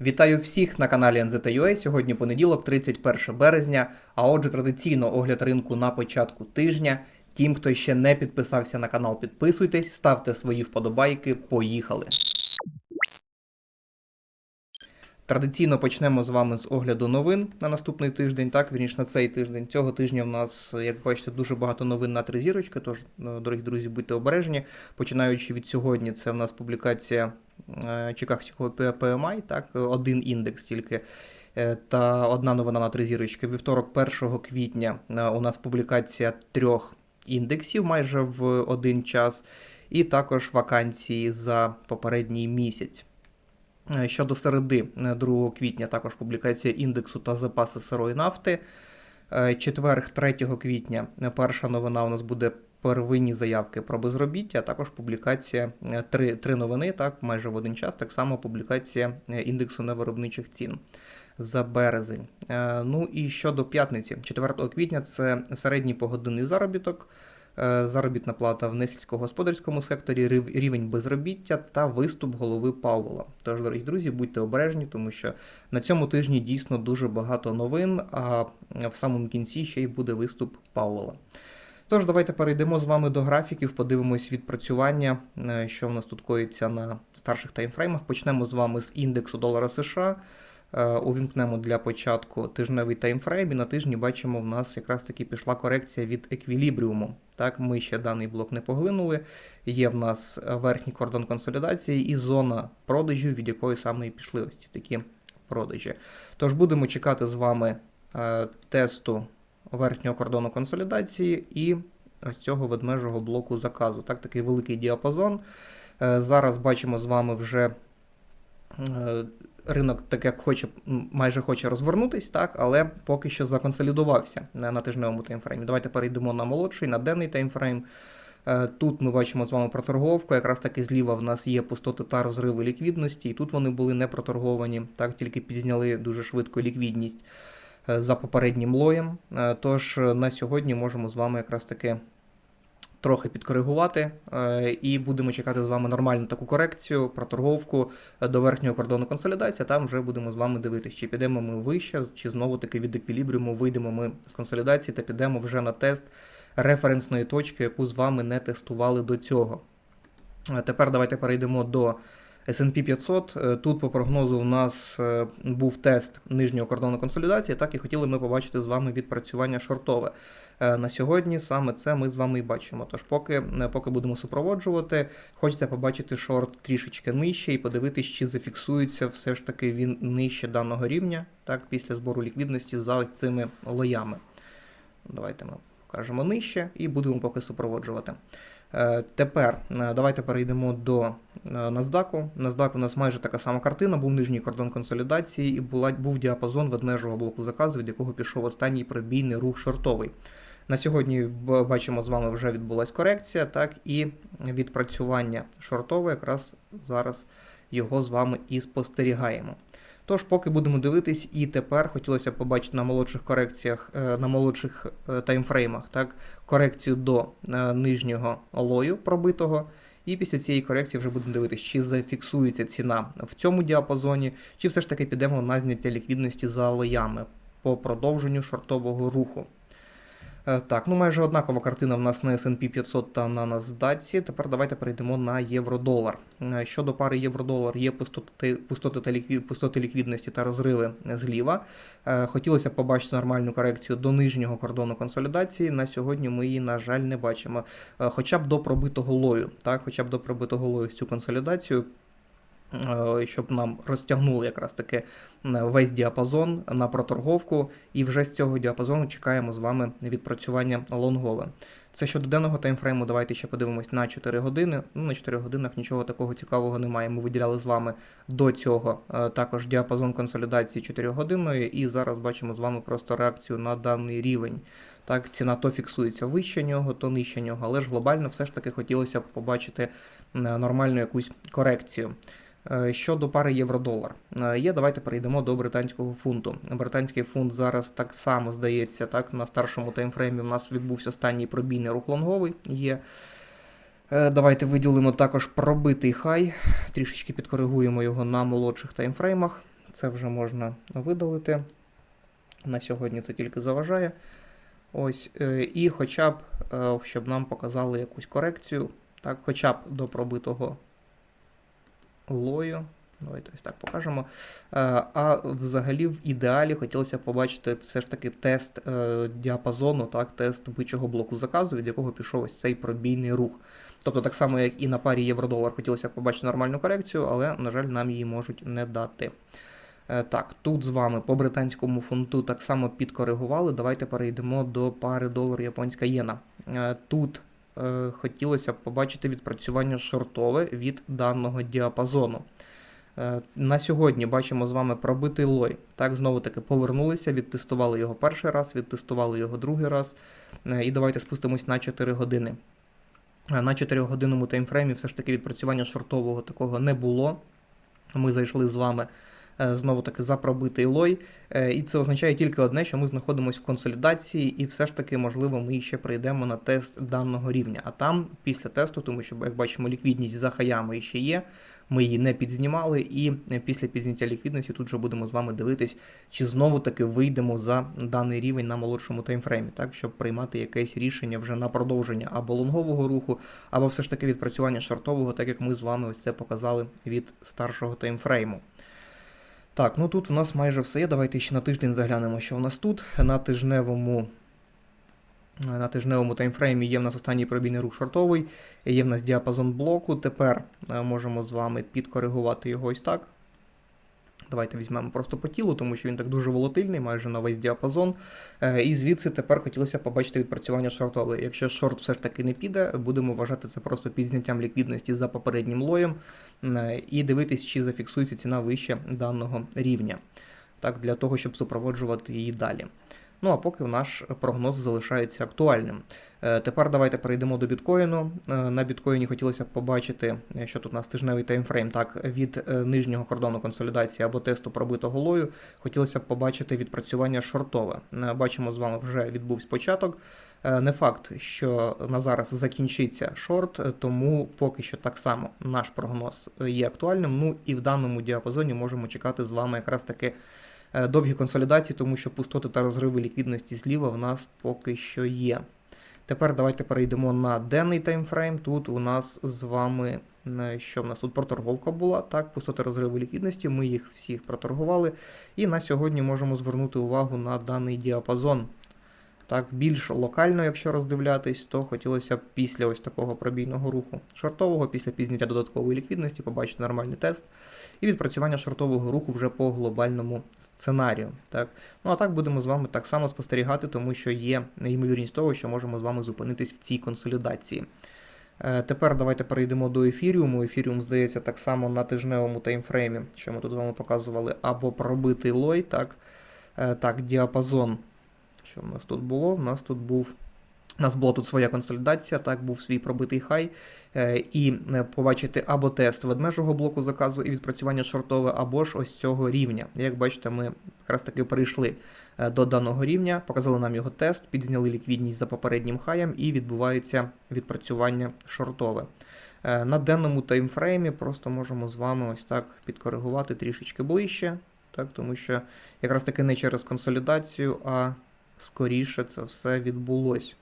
Вітаю всіх на каналі NZTUA. Сьогодні понеділок, 31 березня. А отже, традиційно огляд ринку на початку тижня. Тим, хто ще не підписався на канал, підписуйтесь, ставте свої вподобайки. Поїхали. Традиційно почнемо з вами з огляду новин на наступний тиждень, так, вірніше на цей тиждень. Цього тижня в нас, як бачите, дуже багато новин на три зірочки, тож, е, дорогі друзі, будьте обережні. Починаючи від сьогодні, це в нас публікація Чикагського PMI, так, один індекс тільки. Е, Та одна новина на три зірочки. Вівторок, 1 квітня, е, у нас публікація трьох індексів майже в один час, і також вакансії за попередній місяць. Е, Щодо середи, е, 2 квітня, також публікація індексу та запаси сирої нафти. Е, Четверг, 3 квітня, е, перша новина у нас буде первинні заявки про безробіття, а також публікація е, три, три новини, так, майже в один час, так само публікація е, індексу невиробничих цін за березень. Е, Ну і щодо п'ятниці, 4 квітня це середній погодинний заробіток. Заробітна плата в несільськогосподарському секторі, рівень безробіття та виступ голови Пауела. Тож, дорогі друзі, будьте обережні, тому що на цьому тижні дійсно дуже багато новин, а в самому кінці ще й буде виступ Пауела. Тож, давайте перейдемо з вами до графіків, подивимось відпрацювання, е, що в нас тут коїться на старших таймфреймах. Почнемо з вами з індексу долара США. Е, Увімкнемо для початку тижневий таймфрейм, і на тижні бачимо, в нас якраз таки пішла корекція від еквілібріуму. Так, ми ще даний блок не поглинули. Є в нас верхній кордон консолідації і зона продажів, від якої саме і пішли ось ці такі продажі. Тож будемо чекати з вами е, тесту верхнього кордону консолідації і ось цього ведмежого блоку заказу. Так, такий великий діапазон. Е, Зараз бачимо з вами вже е, ринок, так як хоче, майже хоче розвернутись, так, але поки що законсолідувався на, тижневому таймфреймі. Давайте перейдемо на молодший, на денний таймфрейм. Е, Тут ми бачимо з вами проторговку, якраз таки зліва в нас є пустоти та розриви ліквідності, і тут вони були не проторговані, так тільки підзняли дуже швидко ліквідність за попереднім лоєм. Е, Тож е, на сьогодні можемо з вами якраз таки трохи підкоригувати е, і будемо чекати з вами нормальну таку корекцію, проторговку е, до верхнього кордону консолідації. Там вже будемо з вами дивитися, чи підемо ми вище, чи знову таки від еквілібріуму вийдемо ми з консолідації та підемо вже на тест референсної точки, яку з вами не тестували до цього. Е, Тепер давайте перейдемо до S&P 500. Е, Тут по прогнозу у нас е, був тест нижнього кордону консолідації, так і хотіли ми побачити з вами відпрацювання шортове. Е, На сьогодні саме це ми з вами і бачимо. Тож, поки, поки будемо супроводжувати, хочеться побачити шорт трішечки нижче і подивитись, чи зафіксується все ж таки він нижче даного рівня, так, після збору ліквідності за ось цими лоями. Давайте ми покажемо нижче і будемо поки супроводжувати. Е, Тепер е, давайте перейдемо до е, NASDAQ. NASDAQ у нас майже така сама картина, був нижній кордон консолідації і була, був діапазон ведмежого блоку заказу, від якого пішов останній пробійний рух шортовий. На сьогодні бачимо з вами вже відбулась корекція, так і відпрацювання шортове, якраз зараз його з вами і спостерігаємо. Тож, поки будемо дивитись, і тепер хотілося б побачити на молодших корекціях, е, на молодших е, таймфреймах, так, корекцію до е, нижнього лою пробитого. І після цієї корекції вже будемо дивитися, чи зафіксується ціна в цьому діапазоні, чи все ж таки підемо на зняття ліквідності за лоями по продовженню шортового руху. Е, Так, ну майже однакова картина в нас на S&P 500 та на NASDAQ. Тепер давайте перейдемо на євро-долар. Е, Щодо пари євро-долар, є пустоти, пустоти, та ліквід, пустоти ліквідності та розриви зліва. Е, Хотілося б побачити нормальну корекцію до нижнього кордону консолідації. На сьогодні ми її, на жаль, не бачимо. Хоча б до пробитого лою, так, хоча б до пробитого лою цю консолідацію. Е, Щоб нам розтягнули якраз таки е, весь діапазон на проторговку, і вже з цього діапазону чекаємо з вами відпрацювання лонгове. Це щодо денного таймфрейму, давайте ще подивимось на 4 години. Ну, на 4 годинах нічого такого цікавого немає. Ми виділяли з вами до цього е, також діапазон консолідації 4 годинної, і зараз бачимо з вами просто реакцію на даний рівень. Так, ціна то фіксується вище нього, то нижче нього, але ж глобально все ж таки хотілося б побачити нормальну якусь корекцію. Е, Щодо пари євро-долар, Е, є, давайте перейдемо до британського фунту. Британський фунт зараз так само здається, так на старшому таймфреймі у нас відбувся останній пробійний рух лонговий. Є. Е, Давайте виділимо також пробитий хай, трішечки підкоригуємо його на молодших таймфреймах. це вже можна видалити. На сьогодні це тільки заважає. Ось, і хоча б, щоб нам показали якусь корекцію, так, хоча б до пробитого лою. Давайте ось так покажемо. Е, А взагалі, в ідеалі хотілося побачити все ж таки тест е, діапазону, так, тест бичого блоку заказу, від якого пішов ось цей пробійний рух. Тобто, так само, як і на парі євро-долар, хотілося побачити нормальну корекцію, але, на жаль, нам її можуть не дати. Е, Так, тут з вами по британському фунту так само підкоригували. Давайте перейдемо до пари долар-японська єна. Е, Тут хотілося б побачити відпрацювання шортове від даного діапазону. Е, На сьогодні бачимо з вами пробитий лой. Так, знову таки повернулися, відтестували його перший раз, відтестували його другий раз. Е, І давайте спустимось на 4 години. Е, На 4-годинному таймфреймі все ж таки відпрацювання шортового такого не було. Ми зайшли з вами е, знову таки за пробитий лой. Е, І це означає тільки одне, що ми знаходимося в консолідації, і все ж таки, можливо, ми ще прийдемо на тест даного рівня. А там, після тесту, тому що, як бачимо, ліквідність за хаями ще є. Ми її не підзнімали, і е, після підзняття ліквідності тут вже будемо з вами дивитись, чи знову таки вийдемо за даний рівень на молодшому таймфреймі, так щоб приймати якесь рішення вже на продовження або лонгового руху, або все ж таки відпрацювання шартового, так як ми з вами ось це показали від старшого таймфрейму. Так, ну тут у нас майже все є. Давайте ще на тиждень заглянемо, що у нас тут. На тижневому. На тижневому таймфреймі є в нас останній пробійний рух шортовий, є в нас діапазон блоку. Тепер е, можемо з вами підкоригувати його ось так. Давайте візьмемо просто по тілу, тому що він так дуже волатильний, майже на весь діапазон. Е, І звідси тепер хотілося побачити відпрацювання шортової. Якщо шорт все ж таки не піде, будемо вважати це просто підзняттям ліквідності за попереднім лоєм е, і дивитись, чи зафіксується ціна вище даного рівня. Так, для того, щоб супроводжувати її далі. Ну а поки наш прогноз залишається актуальним. Е, Тепер давайте перейдемо до біткоїну. Е, На біткоїні хотілося б побачити, е, що тут у нас тижневий таймфрейм, так, від нижнього кордону консолідації або тесту пробитого лою. Хотілося б побачити відпрацювання шортове. Бачимо, з вами вже відбувся початок. Не факт, що на зараз закінчиться шорт, тому поки що так само наш прогноз є актуальним. Ну і в даному діапазоні можемо чекати з вами якраз таки довгі консолідації, тому що пустоти та розриви ліквідності зліва в нас поки що є. Тепер давайте перейдемо на денний таймфрейм. Тут у нас з вами е, що в нас тут проторговка була, так, пустоти розриву ліквідності, ми їх всіх проторгували. І на сьогодні можемо звернути увагу на даний діапазон. Так, більш локально, якщо роздивлятись, то хотілося б після ось такого пробійного руху шортового, після пізняття додаткової ліквідності, побачити нормальний тест і відпрацювання шортового руху вже по глобальному сценарію. Так. Ну а так будемо з вами так само спостерігати, тому що є ймовірність того, що можемо з вами зупинитись в цій консолідації. Е, Тепер давайте перейдемо до ефіріуму. Ефіріум, здається, так само на тижневому таймфреймі, що ми тут з вами показували, або пробитий лой, так, Е, так, діапазон. Що в нас тут було? У нас тут був. У нас була тут своя консолідація, так, був свій пробитий хай. Е, і е, побачити або тест ведмежого блоку заказу і відпрацювання шортове, або ж ось цього рівня. Як бачите, ми якраз таки перейшли е, до даного рівня, показали нам його тест, підзняли ліквідність за попереднім хаєм і відбувається відпрацювання шортове. На денному таймфреймі просто можемо з вами ось так підкоригувати трішечки ближче, так, тому що якраз таки не через консолідацію, а скоріше це все відбулось.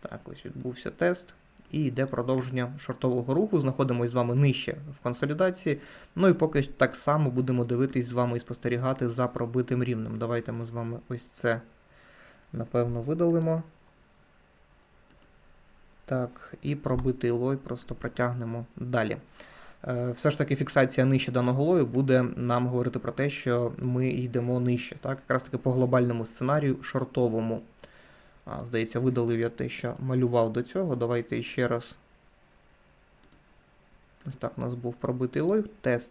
Так, ось відбувся тест. І йде продовження шортового руху. Знаходимося з вами нижче в консолідації. Ну і поки так само будемо дивитись з вами і спостерігати за пробитим рівнем. Давайте ми з вами ось це напевно видалимо. Так, і пробитий лой просто протягнемо далі. Е, Все ж таки фіксація нижче даного лою буде нам говорити про те, що ми йдемо нижче. Так? Якраз таки по глобальному сценарію шортовому. А, Здається, видалив я те, що малював до цього. Давайте ще раз. Ось так у нас був пробитий лой, тест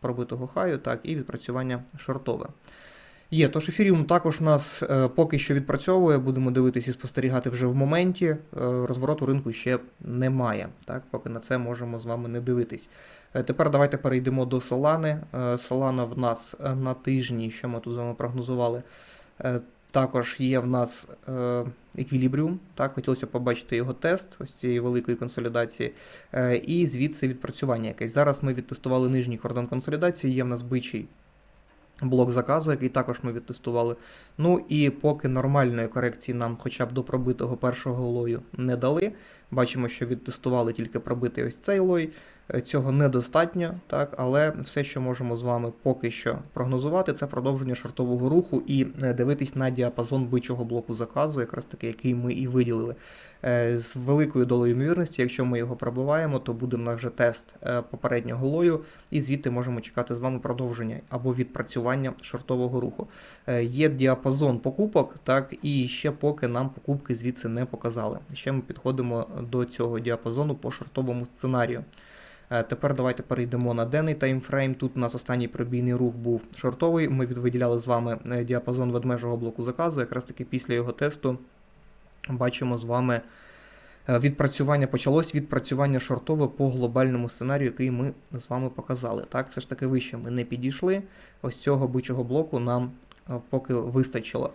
пробитого хаю, так, і відпрацювання шортове. Є, тож ефіріум також нас е, поки що відпрацьовує, будемо дивитися і спостерігати вже в моменті. Е, розвороту ринку ще немає, так, поки на це можемо з вами не дивитись. Е, тепер давайте перейдемо до. Е, Solana в нас на тижні, що ми тут з вами прогнозували. Також є в нас еквілібріум. Так, хотілося побачити його тест ось цієї великої консолідації. І звідси відпрацювання якесь. Зараз ми відтестували нижній кордон консолідації, є в нас бичий блок заказу, який також ми відтестували. Ну і поки нормальної корекції нам хоча б до пробитого першого лою не дали. Бачимо, що відтестували тільки пробитий ось цей лой. Цього недостатньо, так, але все, що можемо з вами поки що прогнозувати, це продовження шортового руху і е, дивитись на діапазон бичого блоку заказу, якраз таки, який ми і виділили. Е, З великою долею ймовірності, якщо ми його пробиваємо, то буде в нас вже тест е, попереднього лою, і звідти можемо чекати з вами продовження або відпрацювання шортового руху. Є діапазон покупок, так, і ще поки нам покупки звідси не показали. Ще ми підходимо до цього діапазону по шортовому сценарію. Е, Тепер давайте перейдемо на денний таймфрейм. Тут у нас останній пробійний рух був шортовий. Ми відвиділяли з вами е, діапазон ведмежого блоку заказу. Якраз таки після його тесту бачимо з вами е, відпрацювання. Почалось відпрацювання шортове по глобальному сценарію, який ми з вами показали. Так, все ж таки вище ми не підійшли. Ось цього бичого блоку нам поки вистачило.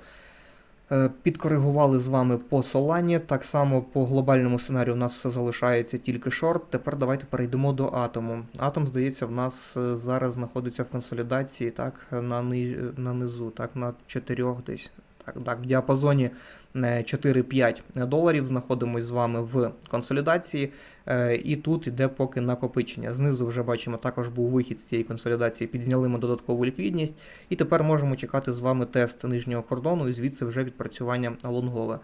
Е, Підкоригували з вами по Солані. Так само по глобальному сценарію у нас все залишається тільки шорт. Тепер давайте перейдемо до атому. Атом, здається, в нас е, зараз знаходиться в консолідації, так, на, ни... на низу, так, на 4 десь. Так, так, в діапазоні е, 4-5 доларів знаходимось з вами в консолідації, е, і тут йде поки накопичення. Знизу вже бачимо, також був вихід з цієї консолідації, підзняли ми додаткову ліквідність, і тепер можемо чекати з вами тест нижнього кордону, і звідси вже відпрацювання лонгове.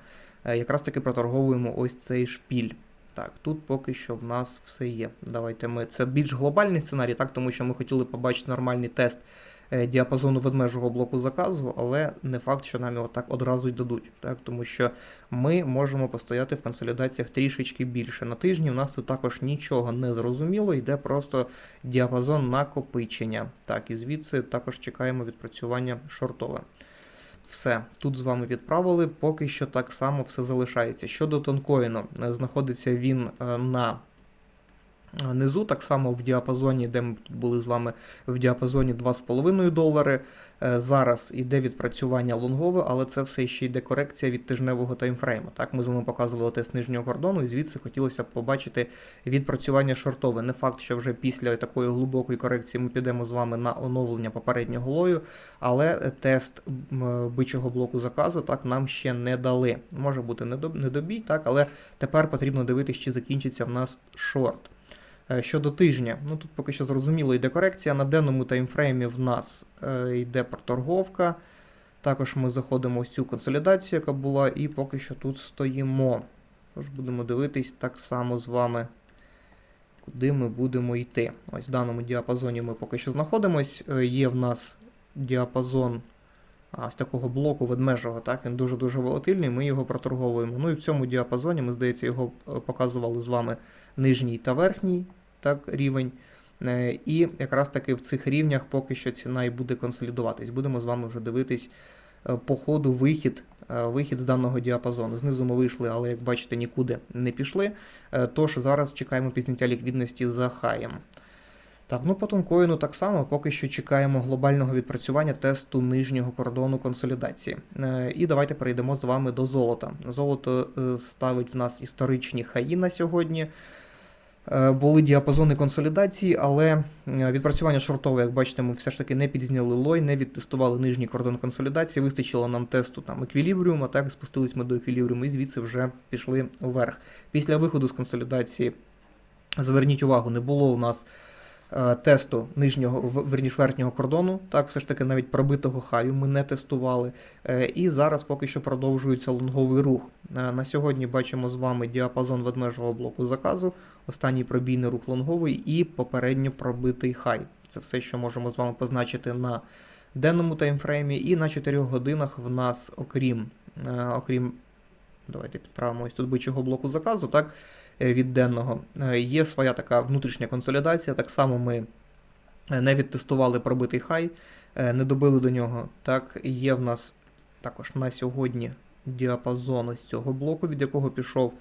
Е, Якраз таки проторговуємо ось цей шпіль. Так, тут поки що в нас все є. Давайте ми. Це більш глобальний сценарій, так, тому що ми хотіли побачити нормальний тест е, діапазону ведмежого блоку заказу, але не факт, що нам його так одразу й дадуть. Так, тому що ми можемо постояти в консолідаціях трішечки більше. На тижні в нас тут також нічого не зрозуміло, йде просто діапазон накопичення. Так, і звідси також чекаємо відпрацювання шортове. Все, тут з вами відправили, поки що так само все залишається. Щодо тонкоїну, е, знаходиться він е, на низу, так само в діапазоні, де ми були з вами в діапазоні 2,5 долари. Е, Зараз йде відпрацювання лонгове, але це все ще йде корекція від тижневого таймфрейму. Так, ми з вами показували тест нижнього кордону, і звідси хотілося б побачити відпрацювання шортове. Не факт, що вже після такої глибокої корекції ми підемо з вами на оновлення попереднього лою, але тест бичого блоку заказу так нам ще не дали. Може бути недоб- недобій, так, але тепер потрібно дивитися, чи закінчиться в нас шорт. Е, Щодо тижня, ну тут поки що зрозуміло йде корекція. На денному таймфреймі в нас е, йде проторговка. Також ми заходимо в цю консолідацію, яка була, і поки що тут стоїмо. Тож будемо дивитись так само з вами, куди ми будемо йти. Ось в даному діапазоні ми поки що знаходимось. Е, Є в нас діапазон ось такого блоку ведмежого, так, він дуже-дуже волатильний, ми його проторговуємо. Ну і в цьому діапазоні, ми, здається, його показували з вами нижній та верхній так, рівень. Е, І якраз таки в цих рівнях поки що ціна і буде консолідуватись. Будемо з вами вже дивитись е, по ходу вихід, е, вихід з даного діапазону. Знизу ми вийшли, але як бачите, нікуди не пішли. Тож зараз чекаємо підняття ліквідності за хаєм. Так, ну по тонкоїну так само, поки що чекаємо глобального відпрацювання тесту нижнього кордону консолідації. І давайте перейдемо з вами до золота. Золото ставить в нас історичні хаї на сьогодні. Е, Були діапазони консолідації, але е, відпрацювання шортове, як бачите, ми все ж таки не підзняли лой, не відтестували нижній кордон консолідації. Вистачило нам тесту там еквілібріуму, так спустились ми до еквілібріуму і звідси вже пішли вверх. Після виходу з консолідації, зверніть увагу, не було у нас тесту нижнього, верніш верхнього кордону. Так, все ж таки навіть пробитого хаю ми не тестували. Е, І зараз поки що продовжується лонговий рух. Е, На сьогодні бачимо з вами діапазон ведмежого блоку заказу, останній пробійний рух лонговий і попередньо пробитий хай. Це все, що можемо з вами позначити на денному таймфреймі. І на 4 годинах в нас, окрім, е, окрім давайте підправимо ось тут бичого блоку заказу, так, е, від денного, е, є своя така внутрішня консолідація. Так само ми е, не відтестували пробитий хай, е, не добили до нього. Так, є в нас також на сьогодні діапазон із цього блоку, від якого пішов.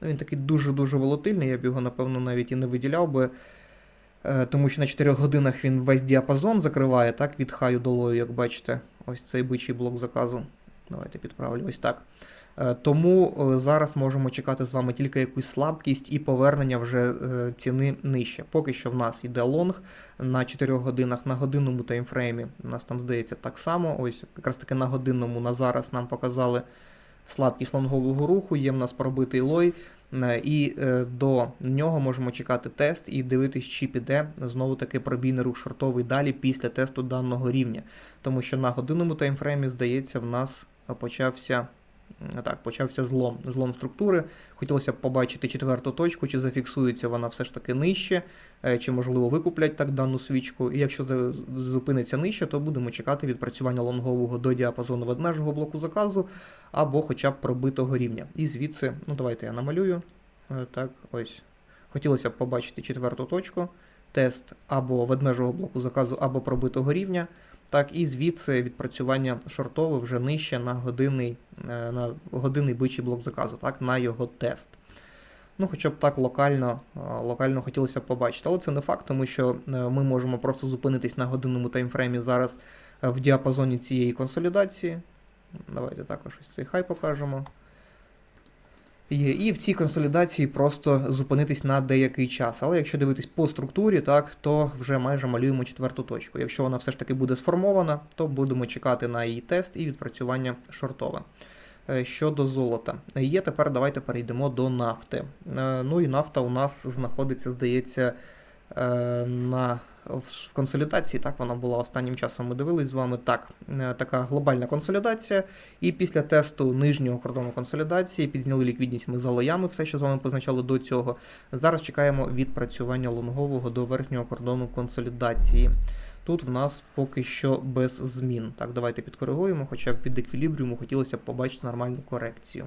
Ну, Він такий дуже-дуже волатильний, я б його, напевно, навіть і не виділяв би. е, Тому що на 4 годинах він весь діапазон закриває, так, від хаю долою, як бачите, ось цей бичий блок заказу. Давайте підправлю ось так. Е, Тому е, зараз можемо чекати з вами тільки якусь слабкість і повернення вже е, ціни нижче. Поки що в нас йде лонг на 4 годинах на годинному таймфреймі. У нас там здається так само. Ось якраз таки на годинному на зараз нам показали слабкість лонгового руху, є в нас пробитий лой. І до нього можемо чекати тест і дивитись, чи піде знову таки пробійний рух шортовий далі після тесту даного рівня. Тому що на годинному таймфреймі, здається, в нас почався. Так, почався злом, злом структури. Хотілося б побачити четверту точку, чи зафіксується вона все ж таки нижче, е, чи можливо викуплять так дану свічку. І якщо зупиниться нижче, то будемо чекати відпрацювання лонгового до діапазону ведмежого блоку заказу або хоча б пробитого рівня. І звідси, ну давайте я намалюю. Е, Так, ось. Хотілося б побачити четверту точку, тест або ведмежого блоку заказу, або пробитого рівня. Так, і звідси відпрацювання шортове вже нижче на годинний, е, на годинний бичий блок заказу, так, на його тест. Ну, хоча б так локально, е, локально хотілося б побачити. Але це не факт, тому що е, ми можемо просто зупинитись на годинному таймфреймі зараз в діапазоні цієї консолідації. Давайте також ось цей хай покажемо. І в цій консолідації просто зупинитись на деякий час. Але якщо дивитись по структурі, так, то вже майже малюємо четверту точку. Якщо вона все ж таки буде сформована, то будемо чекати на її тест і відпрацювання шортове. Е, Щодо золота, є тепер давайте перейдемо до нафти. Е, Ну і нафта у нас знаходиться, здається, е, на в консолідації. Так вона була останнім часом. Ми дивились з вами. Так, е, така глобальна консолідація. І після тесту нижнього кордону консолідації підзняли ліквідність ми за лоями, все, що з вами позначали до цього. Зараз чекаємо відпрацювання лонгового до верхнього кордону консолідації. Тут в нас поки що без змін. Так, давайте підкоригуємо, хоча б від еквілібріуму хотілося б побачити нормальну корекцію.